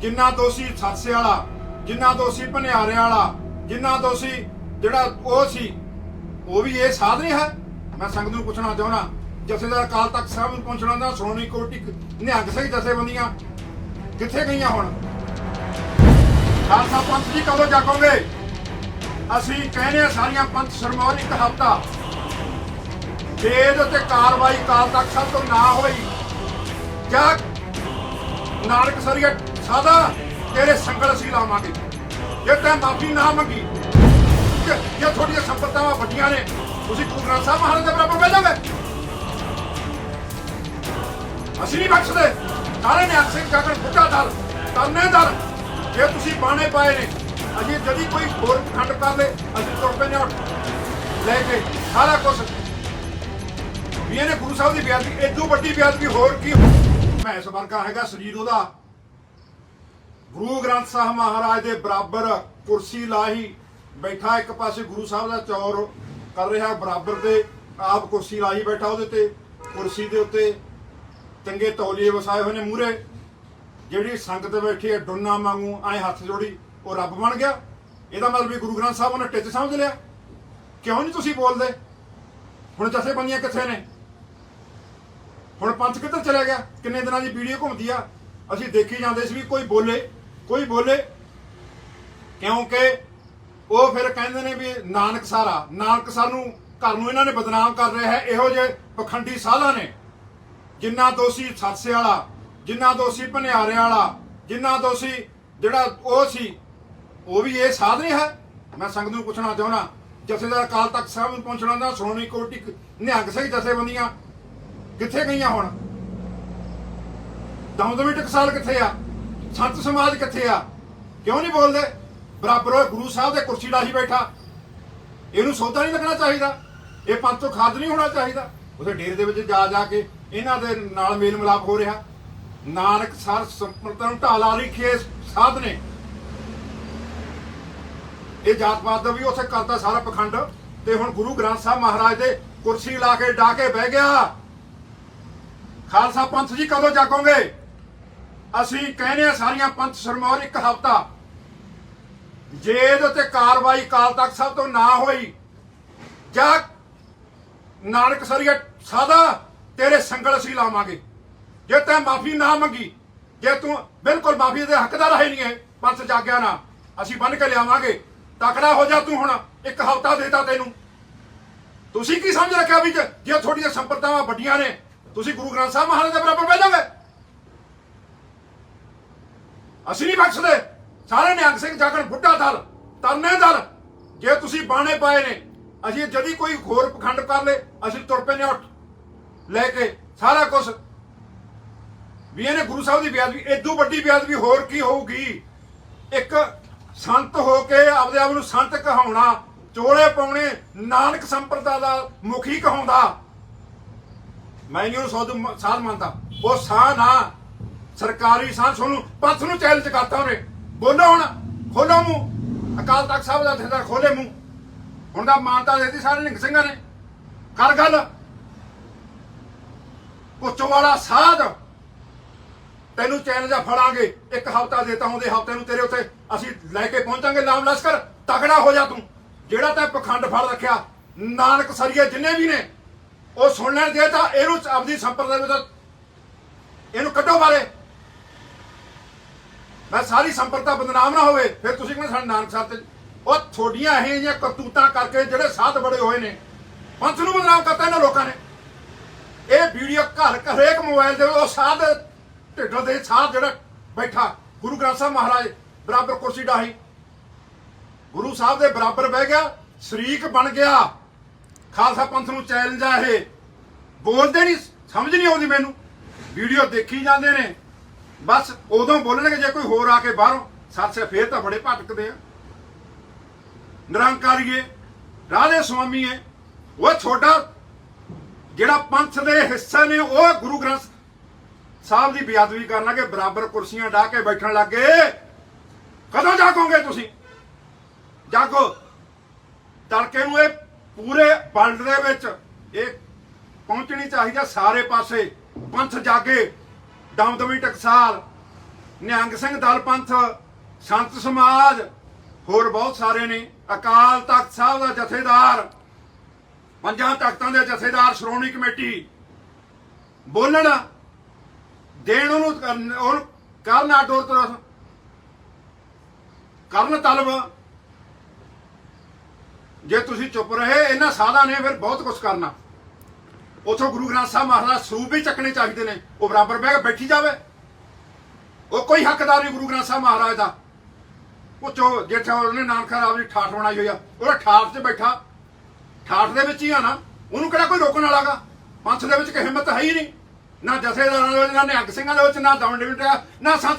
ਜਿੰਨਾ ਦੋਸ਼ੀ ਸਾਸੇ ਵਾਲਾ, ਜਿੰਨਾ ਦੋਸ਼ੀ ਭਨਿਆਰੇ ਵਾਲਾ, ਜਿੰਨਾ ਦੋਸ਼ੀ ਜਿਹੜਾ ਉਹ ਸੀ, ਉਹ ਵੀ ਇਹ ਸਾਧ ਰਿਹਾ ਹੈ? ਮੈਂ ਸੰਗਤ ਨੂੰ ਪੁੱਛਣਾ ਚਾਹੁੰਦਾ, ਜਥੇਦਾਰ ਅਕਾਲ ਤਖਤ ਸਾਹਿਬ ਨੂੰ ਪਹੁੰਚਣਾ ਦਾ ਸ਼੍ਰੋਮਣੀ ਕਮੇਟੀ ਨਿਹੰਗ ਸਿੰਘ ਜਥੇਬੰਦੀਆਂ ਕਿੱਥੇ ਗਈਆਂ ਹੁਣ? ਖਾਲਸਾ ਪੰਥ ਜੀ ਕਦੋਂ ਜਾਗੋਗੇ? ਅਸੀਂ ਕਹਿੰਦੇ ਆ ਸਾਰੀਆਂ ਪੰਥ ਸਰਮੌਰ ਇੱਕ ਹਫਤਾ। ਜੇ ਇਹਦੇ ਉੱਤੇ ਕਾਰਵਾਈ ਕਾਲ ਤੱਕ ਸਭ ਤੋਂ ਨਾ ਹੋਈ। ਜਾਂ ਨਾਨਕ ਸਰੀਆ ਸਾਦਾ ਤੇਰੇ ਸੰਗਲ ਅਸੀਂ ਲਾਵਾਂਗੇ। ਜੇ ਤੈਂ ਮਾਫੀ ਨਾ ਮੰਗੀ, ਜੇ ਜੇ ਤੁਹਾਡੀਆਂ ਸੰਪਰਤਾਵਾਂ ਵੱਡੀਆਂ ਨੇ, ਤੁਸੀਂ ਗੁਰੂ ਗ੍ਰੰਥ ਸਾਹਿਬ ਮਹਾਰਾਜ ਦੇ ਬਰਾਬਰ ਬਹਿ ਜਾਓਗੇ। ਅਸੀਂ ਨਹੀਂ ਬਖਸ਼ਦੇ। ਸਾਰੇ ਨੇ ਅਕਸੇ ਕਾਕਣ ਫੁੱਟਾ ਦਰ ਤਰਨੇ ਦਰ ਜੇ ਤੁਸੀਂ ਬਾਣੇ ਪਾਏ ਨੇ, ਅਜੇ ਜਦੀ ਕੋਈ ਹੋਰ ਖੰਡ ਕਰ ਲੈ ਅਸੀਂ ਤੁਰ ਪੈਨੇ ਉੱਠ ਲੈ ਕੇ ਸਾਰਾ ਕੁਝ ਵੀ ਇਹਨੇ ਗੁਰੂ ਸਾਹਿਬ ਦੀ ਬੇਅਦਬੀ ਇਦੋਂ ਵੱਡੀ ਬੇਅਦਬੀ ਹੋਰ ਕੀ ਮੈਂ ਇਸ ਵਰਗਾ ਹੈਗਾ ਸਰੀਰ ਉਹਦਾ। ਗੁਰੂ ਗ੍ਰੰਥ ਸਾਹਿਬ ਮਹਾਰਾਜ ਦੇ ਬਰਾਬਰ ਕੁਰਸੀ ਲਾਹੀ ਬੈਠਾ ਇੱਕ ਪਾਸੇ ਗੁਰੂ ਸਾਹਿਬ ਦਾ ਚੌਰ ਕਰ ਰਿਹਾ, ਬਰਾਬਰ ਤੇ ਆਪ ਕੁਰਸੀ ਲਾਹੀ ਬੈਠਾ ਉਹਦੇ ਤੇ, ਕੁਰਸੀ ਦੇ ਉੱਤੇ ਚੰਗੇ ਤੌਲੀਏ ਵਸਾਏ ਹੋਏ ਨੇ ਮੂਰੇ ਜਿਹੜੀ ਸੰਗਤ ਬੈਠੀ ਹੈ, ਡੁੰਨਾ ਵਾਂਗੂ ਐ ਹੱਥ ਜੋੜੀ, ਉਹ ਰੱਬ ਬਣ ਗਿਆ। ਇਹਦਾ ਮਤਲਬ ਵੀ ਗੁਰੂ ਗ੍ਰੰਥ ਸਾਹਿਬ ਉਹਨੇ ਟਿੱਚ ਸਮਝ ਲਿਆ। ਕਿਉਂ ਨਹੀਂ ਤੁਸੀਂ ਬੋਲਦੇ? ਹੁਣ ਜਥੇਬੰਦੀਆਂ ਕਿੱਥੇ ਨੇ? ਹੁਣ ਪੰਥ ਕਿੱਧਰ ਚਲਾ ਗਿਆ? ਕਿੰਨੇ ਦਿਨਾਂ ਦੀ ਵੀਡੀਓ ਘੁੰਮਦੀ ਆ? ਅਸੀਂ ਦੇਖੀ ਜਾਂਦੇ ਸੀ ਵੀ ਕੋਈ ਬੋਲੇ। ਕੋਈ ਬੋਲੇ? ਕਿਉਂਕਿ ਉਹ ਫਿਰ ਕਹਿੰਦੇ ਨੇ ਵੀ ਨਾਨਕ ਸਾਰਾ, ਨਾਨਕ ਸਾਨੂੰ ਘਰ ਨੂੰ ਇਹਨਾਂ ਨੇ ਬਦਨਾਮ ਕਰ ਰਿਹਾ ਹੈ, ਇਹੋ ਜਿਹੇ ਪਖੰਡੀ ਸਾਧਾਂ ਨੇ। ਜਿੰਨਾ ਦੋਸ਼ੀ ਸਾਸੇ ਵਾਲਾ, ਜਿੰਨਾ ਦੋਸ਼ੀ ਭਨਿਆਰੇ ਵਾਲਾ, ਜਿੰਨਾ ਦੋਸ਼ੀ ਜਿਹੜਾ ਉਹ ਸੀ, ਉਹ ਵੀ ਇਹ ਸਾਧ ਰਿਹਾ ਹੈ? ਮੈਂ ਸੰਗਤ ਨੂੰ ਪੁੱਛਣਾ ਚਾਹੁੰਦਾ, ਜਥੇਦਾਰ ਅਕਾਲ ਤਖਤ ਸਾਹਿਬ ਨੂੰ ਪਹੁੰਚਣਾ ਦਾ ਸ਼੍ਰੋਮਣੀ ਕਮੇਟੀ ਨਿਹੰਗ ਸਿੰਘ ਜਥੇਬੰਦੀਆਂ ਕਿੱਥੇ ਗਈਆਂ ਹੁਣ? ਦਮਦਮੀ ਟਕਸਾਲ ਕਿੱਥੇ ਆ? ਸੰਤ ਸਮਾਜ ਕਿੱਥੇ ਆ? ਕਿਉਂ ਨਹੀਂ ਬੋਲਦੇ? ਬਰਾਬਰ ਉਹ ਗੁਰੂ ਸਾਹਿਬ ਦੇ ਕੁਰਸੀ ਡਾਹੀ ਬੈਠਾ। ਇਹਨੂੰ ਸੌਦਾ ਨਹੀਂ ਲੱਗਣਾ ਚਾਹੀਦਾ। ਇਹ ਪੰਥ ਤੋਂ ਖਾਦ ਨਹੀਂ ਹੋਣਾ ਚਾਹੀਦਾ। ਉਹਦੇ ਡੇਰੇ ਦੇ ਵਿੱਚ ਜਾ ਜਾ ਕੇ ਇਹਨਾਂ ਦੇ ਨਾਲ ਮੇਲ ਮਿਲਾਪ ਹੋ ਰਿਹਾ। ਨਾਨਕ ਸਰ ਸੰਪਰਦਾਇ ਨੂੰ ਢਾਲਾ ਲਿਖੇ ਸਾਧ ਨੇ ਇਹ ਜਾਤ ਪਾਤ ਦਾ ਵੀ ਉੱਥੇ ਕਰਦਾ ਸਾਰਾ ਪਖੰਡ। ਤੇ ਹੁਣ ਗੁਰੂ ਗ੍ਰੰਥ ਸਾਹਿਬ ਮਹਾਰਾਜ ਦੇ ਕੁਰਸੀ ਲਾ ਕੇ ਡਾ ਕੇ ਬਹਿ ਗਿਆ। ਖਾਲਸਾ ਪੰਥ ਜੀ ਕਦੋਂ ਜਾਗੋਗੇ? ਅਸੀਂ ਕਹਿੰਦੇ ਆ ਸਾਰੀਆਂ ਪੰਥ ਸਰਮੌਰ ਇੱਕ ਹਫਤਾ। ਜੇ ਇਹਦੇ ਉੱਤੇ ਕਾਰਵਾਈ ਕਾਲ ਤੱਕ ਸਭ ਤੋਂ ਨਾ ਹੋਈ। ਜਾਂ ਨਾਨਕ ਸਰੀਆ ਸਾਦਾ ਤੇਰੇ ਸੰਗਲ ਅਸੀਂ ਲਾਵਾਂਗੇ। ਜੇ ਤੈਂ ਮਾਫੀ ਨਾ ਮੰਗੀ, ਜੇ ਤੂੰ ਬਿਲਕੁਲ ਮਾਫੀ ਦੇ ਹੱਕਦਾਰ ਹੈ ਨਹੀਂ ਹੈ, ਪੰਥ ਜਾਗਿਆ ਨਾ, ਅਸੀਂ ਬੰਨ ਕੇ ਲਿਆਵਾਂਗੇ। ਤਕੜਾ ਹੋ ਜਾ ਤੂੰ ਹੁਣ, ਇੱਕ ਹਫਤਾ ਦੇਤਾ ਤੈਨੂੰ। ਤੁਸੀਂ ਕੀ ਸਮਝ ਰੱਖਿਆ ਵੀ ਜੇ ਜੇ ਤੁਹਾਡੀਆਂ ਸੰਪਰਦਾਵਾਂ ਵੱਡੀਆਂ ਨੇ, ਤੁਸੀਂ ਗੁਰੂ ਗ੍ਰੰਥ ਸਾਹਿਬ ਮਹਾਰਾਜ ਦੇ ਬਰਾਬਰ ਬਹਿ ਜਾਓਗੇ? ਅਸੀਂ ਨਹੀਂ ਬਖਸ਼ਦੇ। ਸਾਰੇ ਨਿਹੰਗ ਸਿੰਘ ਜਾਗਣ, ਬੁੱਢਾ ਦਲ ਤਰਨੇ ਦਲ। ਜੇ ਤੁਸੀਂ ਬਾਣੇ ਪਾਏ ਨੇ, ਅਸੀਂ ਜਦੀ ਕੋਈ ਹੋਰ ਪਖੰਡ ਕਰ ਲੈ, ਅਸੀਂ ਤੁਰ ਪੈਨੇ ਉੱਠ। ਲੈ ਕੇ ਸਾਰਾ ਕੁਝ ਵੀ ਇਹਨੇ ਗੁਰੂ ਸਾਹਿਬ ਦੀ ਬੇਅਦਬੀ ਇਦੋਂ ਵੱਡੀ ਬੇਅਦਬੀ ਹੋਰ ਕੀ ਹੋਊਗੀ? ਇੱਕ ਸੰਤ ਹੋ ਕੇ ਆਪਦੇ ਆਪ ਨੂੰ ਸੰਤ ਕਹਾਉਣਾ, ਚੋਲੇ ਪਾਉਣੇ, ਨਾਨਕ ਸੰਪਰਦਾ ਦਾ ਮੁਖੀ ਕਹਾਉਂਦਾ। ਮੈਂ ਨਹੀਂ ਉਹ ਸਾਧ ਸਾਧ ਮੰਨਦਾ। ਉਹ ਸਾਹ ਨਾ ਸਰਕਾਰੀ ਸਾਹ ਤੁਹਾਨੂੰ ਪੰਥ ਨੂੰ ਚੈਲੰਜ ਕਰਤਾ ਉਹਨੇ। ਬੋਲੋ ਹੁਣ, ਖੋਲੋ ਮੂੰਹ। ਅਕਾਲ ਤਖਤ ਸਾਹਿਬ ਦਾ ਜਥੇਦਾਰ ਖੋਲੇ ਮੂੰਹ। ਹੁਣ ਦਾ ਮਾਨਤਾ ਦੇਤੀ ਸਾਰੇ ਨਿੰਗ ਸਿੰਘਾਂ ਨੇ। ਕਰ ਗੱਲ। ਕੁੱਚੋ ਵਾਲਾ ਸਾਧ। ਤੈਨੂੰ ਚੈਲੰਜ ਆ, ਫੜਾਂਗੇ। ਇੱਕ ਹਫਤਾ ਦੇਤਾ ਹੁੰਦੇ ਹਫ਼ਤੇ ਨੂੰ ਤੇਰੇ ਉੱਤੇ। ਅਸੀਂ ਲੈ ਕੇ ਪਹੁੰਚਾਂਗੇ ਲਾਮ ਲਸ਼ਕਰ। ਤਗੜਾ ਹੋ ਜਾ ਤੂੰ। ਜਿਹੜਾ ਤੈਂ ਪਖੰਡ ਫੜ ਰੱਖਿਆ, ਨਾਨਕ ਸਰੀਏ ਜਿੰਨੇ ਵੀ ਨੇ, ਉਹ ਸੁਣ ਲੈਣ ਦੇ ਤਾਂ ਇਹਨੂੰ ਆਪਦੀ ਸੰਪਰਦਾ ਵਿੱਚ ਇਹਨੂੰ ਕੱਢੋ ਬਾਰੇ। ਮੈਂ ਸਾਰੀ ਸੰਪਰਦਾ ਬਦਨਾਮ ਨਾ ਹੋਵੇ, ਫਿਰ ਤੁਸੀਂ ਕਹਿੰਦੇ ਸਾਡੇ ਨਾਨਕ ਸਾਹਿਬ ਤੇ ਉਹ ਥੋਡੀਆਂ ਇਹ ਜਿਹੀਆਂ ਕਰਤੂਤਾਂ ਕਰਕੇ ਜਿਹੜੇ ਸਾਧ ਬੜੇ ਹੋਏ ਨੇ, ਪੰਥ ਨੂੰ ਬਦਨਾਮ ਕਰਤਾ ਇਹਨਾਂ ਲੋਕਾਂ ਨੇ। ਇਹ ਵੀਡੀਓ ਘਰ ਹਰੇਕ ਮੋਬਾਈਲ ਦੇ ਉਹ ਸਾਧ ਢਿੱਡੋਂ ਦੇ ਸਾਧ ਜਿਹੜਾ ਬੈਠਾ, ਗੁਰੂ ਗ੍ਰੰਥ ਸਾਹਿਬ ਮਹਾਰਾਜ, ਬਰਾਬਰ ਕੁਰਸੀ ਡਾਹੀ। ਗੁਰੂ ਸਾਹਿਬ ਦੇ ਬਰਾਬਰ ਬਹਿ ਗਿਆ, ਸ਼ਰੀਕ ਬਣ ਗਿਆ। ਖਾਲਸਾ ਪੰਥ ਨੂੰ ਚੈਲੰਜ ਆ ਇਹ। ਬੋਲਦੇ ਨਹੀਂ, ਸਮਝ ਨਹੀਂ ਆਉਂਦੀ ਮੈਨੂੰ। ਵੀਡੀਓ ਦੇਖੀ ਜਾਂਦੇ ਨੇ। ਬਸ ਉਦੋਂ ਬੋਲਣਗੇ ਜੇ ਕੋਈ ਹੋਰ ਆ ਕੇ ਬਾਹਰੋਂ ਸੱਚ ਫੇਰ ਤਾਂ ਬੜੇ ਭਟਕਦੇ ਆ। ਨਿਰੰਕਾਰੀਏ, ਰਾਧੇ ਸੁਆਮੀ ਹੈ ਉਹ ਛੋਟਾ ਜਿਹੜਾ ਪੰਥ ਦੇ ਹਿੱਸੇ ਨੇ, ਉਹ ਗੁਰੂ ਗ੍ਰੰਥ ਸਾਹਿਬ ਦੀ ਬੇਅਦਬੀ ਕਰਨ ਲੱਗੇ, ਬਰਾਬਰ ਕੁਰਸੀਆਂ ਢਾ ਕੇ ਬੈਠਣ ਲੱਗੇ। ਕਦੋਂ ਜਾਗੋਗੇ ਤੁਸੀਂ? ਜਾਗੋ। ਤੜਕੇ ਨੂੰ ਇਹ ਪੂਰੇ ਵਰਲਡ ਦੇ ਵਿੱਚ ਇਹ ਪਹੁੰਚਣੀ ਚਾਹੀਦੀ ਆ, ਸਾਰੇ ਪਾਸੇ ਪੰਥ ਜਾਗੇ। ਦਮਦਮੀ ਟਕਸਾਲ, ਨਿਹੰਗ ਸਿੰਘ ਦਲ ਪੰਥ, ਸੰਤ ਸਮਾਜ, ਹੋਰ ਬਹੁਤ ਸਾਰੇ ਨੇ। ਅਕਾਲ ਤਖਤ ਸਾਹਿਬ ਦਾ ਜਥੇਦਾਰ, ਪੰਜਾਂ ਤਖਤਾਂ ਦੇ ਜਥੇਦਾਰ, ਸ਼੍ਰੋਮਣੀ ਕਮੇਟੀ। ਬੋਲਣ, ਦੇਣ ਉਹਨੂੰ ਕਰਨ- ਉਹਨੂੰ ਕਰਨ ਆਡੋਰ ਤੋਂ, ਕਰਨ ਤਲਬ। ਜੇ ਤੁਸੀਂ ਚੁੱਪ ਰਹੇ, ਇਹਨਾਂ ਸਾਧਾਂ ਨੇ ਫਿਰ ਬਹੁਤ ਕੁਝ ਕਰਨਾ। ਉਥੋਂ ਗੁਰੂ ਗ੍ਰੰਥ ਸਾਹਿਬ ਮਹਾਰਾਜ ਸਰੂਪ ਵੀ ਚੱਕਣੇ ਚਾਹੀਦੇ ਨੇ। ਉਹ ਬਰਾਬਰ ਬਹਿ ਕੇ ਬੈਠੀ ਜਾਵੇ। ਉਹ ਕੋਈ ਹੱਕਦਾਰ ਨਹੀਂ ਗੁਰੂ ਗ੍ਰੰਥ ਸਾਹਿਬ ਮਹਾਰਾਜ ਦਾ। ਉਹ ਚੋ ਜਿੱਥੇ ਉਹਨੇ ਨਾਨਕ ਸਾਹਿਬ ਦੀ ਠਾਠ ਬਣਾਈ ਹੋਈ ਆ, ਉਹਦਾ ਠਾਠ 'ਚ ਬੈਠਾ। ਠਾਠ ਦੇ ਵਿੱਚ ਹੀ ਆ ਨਾ, ਉਹਨੂੰ ਕਿਹੜਾ ਕੋਈ ਰੋਕਣ ਵਾਲਾਗਾ ਪੰਥ ਦੇ ਵਿੱਚ ਕਿ ਹਿੰਮਤ ਹੈ ਹੀ ਨਹੀਂ। ਨਾ ਜਥੇਦਾਰਾਂ ਦੇ ਵਿੱਚ, ਨਾ ਨਿਹੰਗ ਸਿੰਘਾਂ ਦੇ ਵਿੱਚ, ਨਾ ਦਮਨ ਡਿਵਟਾ ਨਾ ਸੰਤ